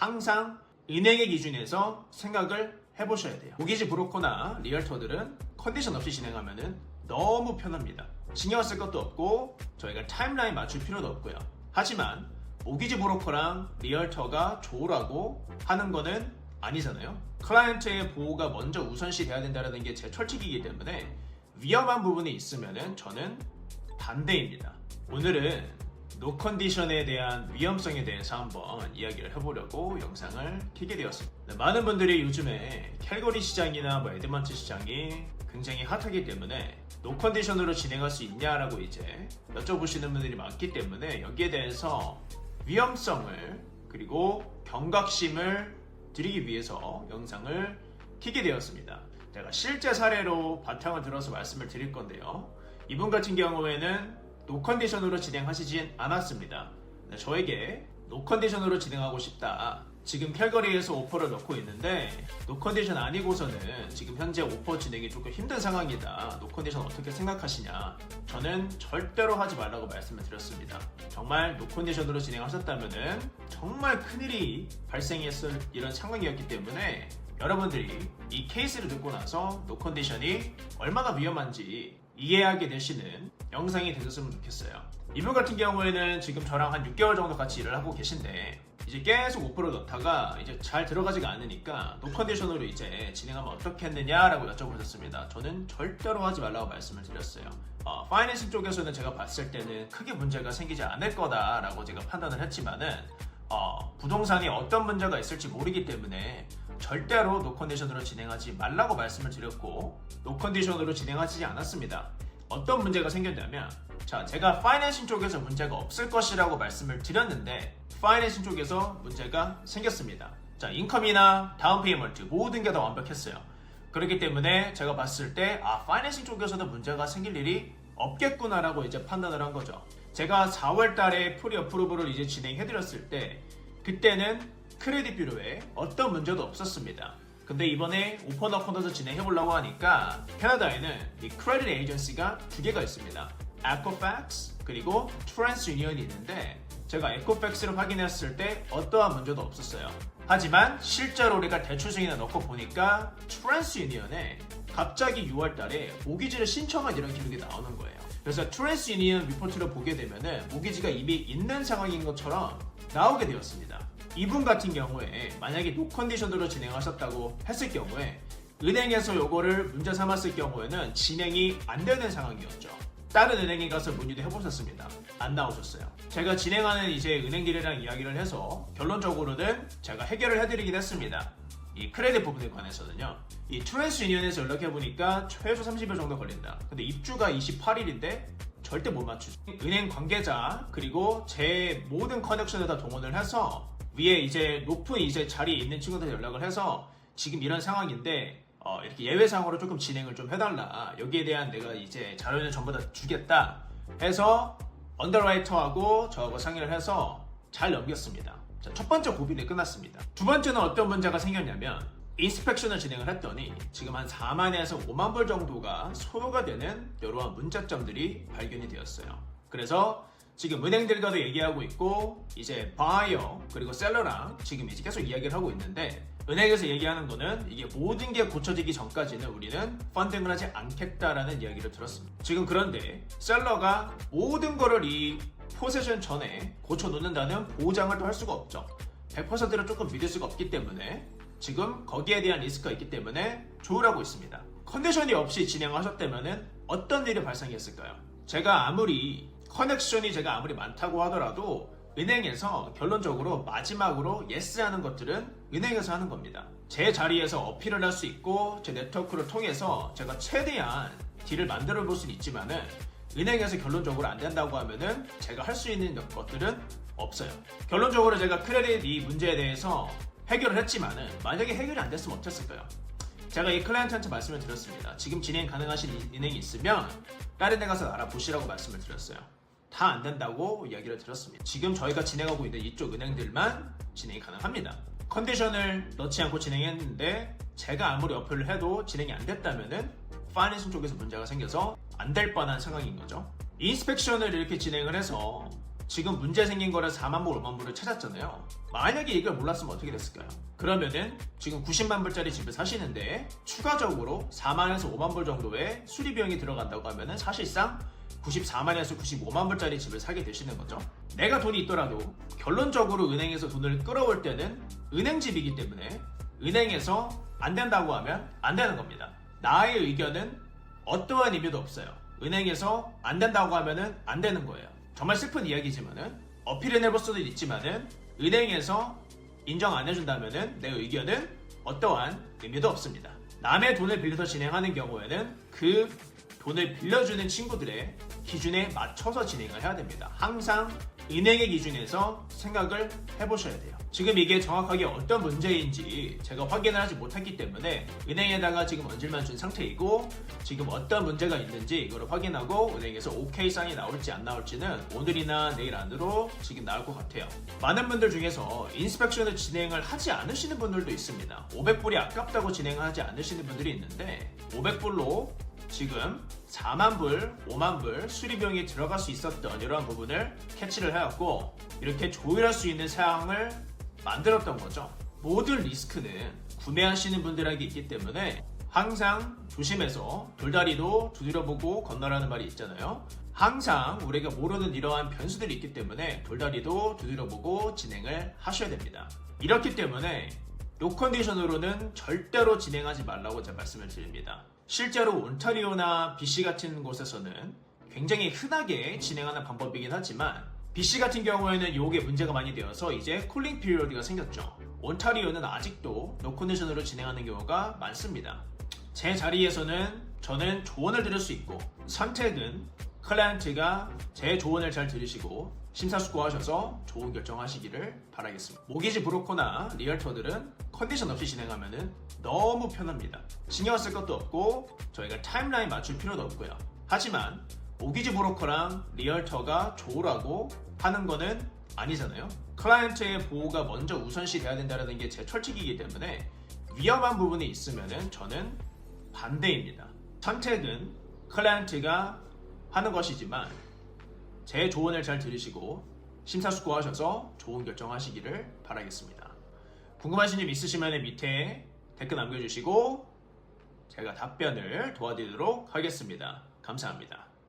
항상 은행의 기준에서 생각을 해보셔야 돼요. 모기지 브로커나 리얼터들은 컨디션 없이 진행하면은 너무 편합니다. 신경 쓸 것도 없고 저희가 타임라인 맞출 필요도 없고요. 하지만 모기지 브로커랑 리얼터가 조라고 하는 거는 아니잖아요. 클라이언트의 보호가 먼저 우선시 돼야 된다는 게 제 철칙이기 때문에 위험한 부분이 있으면은 저는 반대입니다. 오늘은 노컨디션에 대한 위험성에 대해서 한번 이야기를 해보려고 영상을 켜게 되었습니다. 네, 많은 분들이 요즘에 캘거리 시장이나 뭐 에드먼트 시장이 굉장히 핫하기 때문에 노컨디션으로 진행할 수 있냐라고 이제 여쭤보시는 분들이 많기 때문에 여기에 대해서 위험성을 그리고 경각심을 드리기 위해서 영상을 켜게 되었습니다. 제가 실제 사례로 바탕을 들어서 말씀을 드릴 건데요. 이분 같은 경우에는 노컨디션으로 진행하시진 않았습니다. 네, 저에게 노컨디션으로 진행하고 싶다. 지금 캘거리에서 오퍼를 넣고 있는데 노컨디션 아니고서는 지금 현재 오퍼 진행이 조금 힘든 상황이다. 노컨디션 어떻게 생각하시냐? 저는 절대로 하지 말라고 말씀을 드렸습니다. 정말 노컨디션으로 진행하셨다면은 정말 큰일이 발생했을 이런 상황이었기 때문에 여러분들이 이 케이스를 듣고 나서 노컨디션이 얼마나 위험한지 이해하게 되시는 영상이 되셨으면 좋겠어요. 이분 같은 경우에는 지금 저랑 한 6개월 정도 같이 일을 하고 계신데 이제 계속 오퍼를 넣다가 이제 잘 들어가지가 않으니까 노컨디션으로 이제 진행하면 어떻겠느냐라고 여쭤보셨습니다. 저는 절대로 하지 말라고 말씀을 드렸어요. 어, 파이낸싱 쪽에서는 제가 봤을 때는 크게 문제가 생기지 않을 거다라고 제가 판단을 했지만은 어, 부동산이 어떤 문제가 있을지 모르기 때문에 절대로 노컨디션으로 진행하지 말라고 말씀을 드렸고 노컨디션으로 진행하지 않았습니다. 어떤 문제가 생겼냐면 자 제가 파이낸싱 쪽에서 문제가 없을 것이라고 말씀을 드렸는데 파이낸싱 쪽에서 문제가 생겼습니다. 자 인컴이나 다운 페이먼트 모든 게 다 완벽했어요. 그렇기 때문에 제가 봤을 때 아 파이낸싱 쪽에서도 문제가 생길 일이 없겠구나라고 이제 판단을 한 거죠. 제가 4월 달에 프리 어프로브를 이제 진행해 드렸을 때 그때는 크레딧 뷰로에 어떤 문제도 없었습니다. 근데 이번에 오픈 어카운트에서 진행해 보려고 하니까 캐나다에는 이 크레딧 에이전시가 두 개가 있습니다. 에코팩스 그리고 트랜스유니언이 있는데 제가 에코팩스를 확인했을 때 어떠한 문제도 없었어요. 하지만 실제로 우리가 대출 승인을 넣고 보니까 트랜스유니언에 갑자기 6월 달에 모기지를 신청한 이런 기록이 나오는 거예요. 그래서 트랜스유니언 리포트를 보게 되면은 모기지가 이미 있는 상황인 것처럼 나오게 되었습니다. 이분 같은 경우에 만약에 노컨디션으로 진행하셨다고 했을 경우에 은행에서 요거를 문제 삼았을 경우에는 진행이 안 되는 상황이었죠. 다른 은행에 가서 문의도 해보셨습니다. 안 나오셨어요. 제가 진행하는 이제 은행들이랑 이야기를 해서 결론적으로는 제가 해결을 해드리긴 했습니다. 이 크레딧 부분에 관해서는요. 이 트랜스 유니언에서 연락해보니까 최소 30일 정도 걸린다. 근데 입주가 28일인데 절대 못 맞추죠. 은행 관계자 그리고 제 모든 커넥션을 다 동원을 해서 위에 이제 높은 이제 자리에 있는 친구들 연락을 해서 지금 이런 상황인데 어, 이렇게 예외상으로 조금 진행을 좀 해달라. 여기에 대한 내가 이제 자료는 전부 다 주겠다. 해서 언더라이터하고 저하고 상의를 해서 잘 넘겼습니다. 자, 첫 번째 고비는 끝났습니다. 두 번째는 어떤 문제가 생겼냐면 인스펙션을 진행을 했더니 지금 한 4만에서 5만 불 정도가 소요가 되는 이러한 문제점들이 발견이 되었어요. 그래서 지금 은행들과도 얘기하고 있고 이제 바이어 그리고 셀러랑 지금 이제 계속 이야기를 하고 있는데 은행에서 얘기하는 거는 이게 모든 게 고쳐지기 전까지는 우리는 펀딩을 하지 않겠다라는 이야기를 들었습니다. 지금 그런데 셀러가 모든 거를 이 포세션 전에 고쳐 놓는다는 보장을 또 할 수가 없죠. 100%를 조금 믿을 수가 없기 때문에 지금 거기에 대한 리스크가 있기 때문에 조율하고 있습니다. 컨디션이 없이 진행하셨다면 어떤 일이 발생했을까요? 제가 아무리 커넥션이 제가 아무리 많다고 하더라도 은행에서 결론적으로 마지막으로 예스 하는 것들은 은행에서 하는 겁니다. 제 자리에서 어필을 할 수 있고 제 네트워크를 통해서 제가 최대한 딜을 만들어 볼 수는 있지만은 은행에서 결론적으로 안 된다고 하면은 제가 할 수 있는 것들은 없어요. 결론적으로 제가 크레딧 이 문제에 대해서 해결을 했지만은 만약에 해결이 안 됐으면 어땠을까요? 제가 이 클라이언트한테 말씀을 드렸습니다. 지금 진행 가능하신 이- 은행이 있으면 다른 데 가서 알아보시라고 말씀을 드렸어요. 다 안 된다고 이야기를 드렸습니다. 지금 저희가 진행하고 있는 이쪽 은행들만 진행이 가능합니다. 컨디션을 넣지 않고 진행했는데 제가 아무리 어플을 해도 진행이 안 됐다면은 파이낸싱 쪽에서 문제가 생겨서 안 될 뻔한 상황인 거죠. 인스펙션을 이렇게 진행을 해서 지금 문제 생긴 거를 4만 불, 5만 불을 찾았잖아요. 만약에 이걸 몰랐으면 어떻게 됐을까요? 그러면은 지금 90만 불짜리 집을 사시는데 추가적으로 4만에서 5만 불 정도의 수리 비용이 들어간다고 하면은 사실상 94만에서 95만 불짜리 집을 사게 되시는 거죠. 내가 돈이 있더라도 결론적으로 은행에서 돈을 끌어올 때는 은행집이기 때문에 은행에서 안 된다고 하면 안 되는 겁니다. 나의 의견은 어떠한 의미도 없어요. 은행에서 안 된다고 하면은 안 되는 거예요. 정말 슬픈 이야기지만은 어필은 해볼 수도 있지만은 은행에서 인정 안 해준다면은 내 의견은 어떠한 의미도 없습니다. 남의 돈을 빌려서 진행하는 경우에는 그 돈을 빌려주는 친구들의 기준에 맞춰서 진행을 해야 됩니다. 항상 은행의 기준에서 생각을 해보셔야 돼요. 지금 이게 정확하게 어떤 문제인지 제가 확인을 하지 못했기 때문에 은행에다가 지금 언질만 준 상태이고 지금 어떤 문제가 있는지 이거를 확인하고 은행에서 오케이 사인이 나올지 안 나올지는 오늘이나 내일 안으로 지금 나올 것 같아요. 많은 분들 중에서 인스펙션을 진행을 하지 않으시는 분들도 있습니다. 500불이 아깝다고 진행을 하지 않으시는 분들이 있는데 500불로 지금 4만 불, 5만 불 수리 비용이 들어갈 수 있었던 이러한 부분을 캐치를 해왔고 이렇게 조율할 수 있는 사항을 만들었던 거죠. 모든 리스크는 구매하시는 분들에게 있기 때문에 항상 조심해서 돌다리도 두드려보고 건너라는 말이 있잖아요. 항상 우리가 모르는 이러한 변수들이 있기 때문에 돌다리도 두드려보고 진행을 하셔야 됩니다. 이렇기 때문에 요 컨디션으로는 절대로 진행하지 말라고 제가 말씀을 드립니다. 실제로 온타리오나 BC 같은 곳에서는 굉장히 흔하게 진행하는 방법이긴 하지만 BC 같은 경우에는 이게 문제가 많이 되어서 이제 쿨링 피리어드가 생겼죠. 온타리오는 아직도 노 컨디션으로 진행하는 경우가 많습니다. 제 자리에서는 저는 조언을 드릴 수 있고 선택은 클라이언트가 제 조언을 잘 들으시고 심사숙고하셔서 좋은 결정하시기를 바라겠습니다. 모기지 브로커나 리얼터들은 컨디션 없이 진행하면 너무 편합니다. 신경 쓸 것도 없고 저희가 타임라인 맞출 필요도 없고요. 하지만 모기지 브로커랑 리얼터가 조라고 하는 거는 아니잖아요. 클라이언트의 보호가 먼저 우선시 돼야 된다는 게 제 철칙이기 때문에 위험한 부분이 있으면 저는 반대입니다. 선택은 클라이언트가 하는 것이지만 제 조언을 잘 들으시고 심사숙고하셔서 좋은 결정하시기를 바라겠습니다. 궁금하신 점 있으시면 밑에 댓글 남겨주시고 제가 답변을 도와드리도록 하겠습니다. 감사합니다.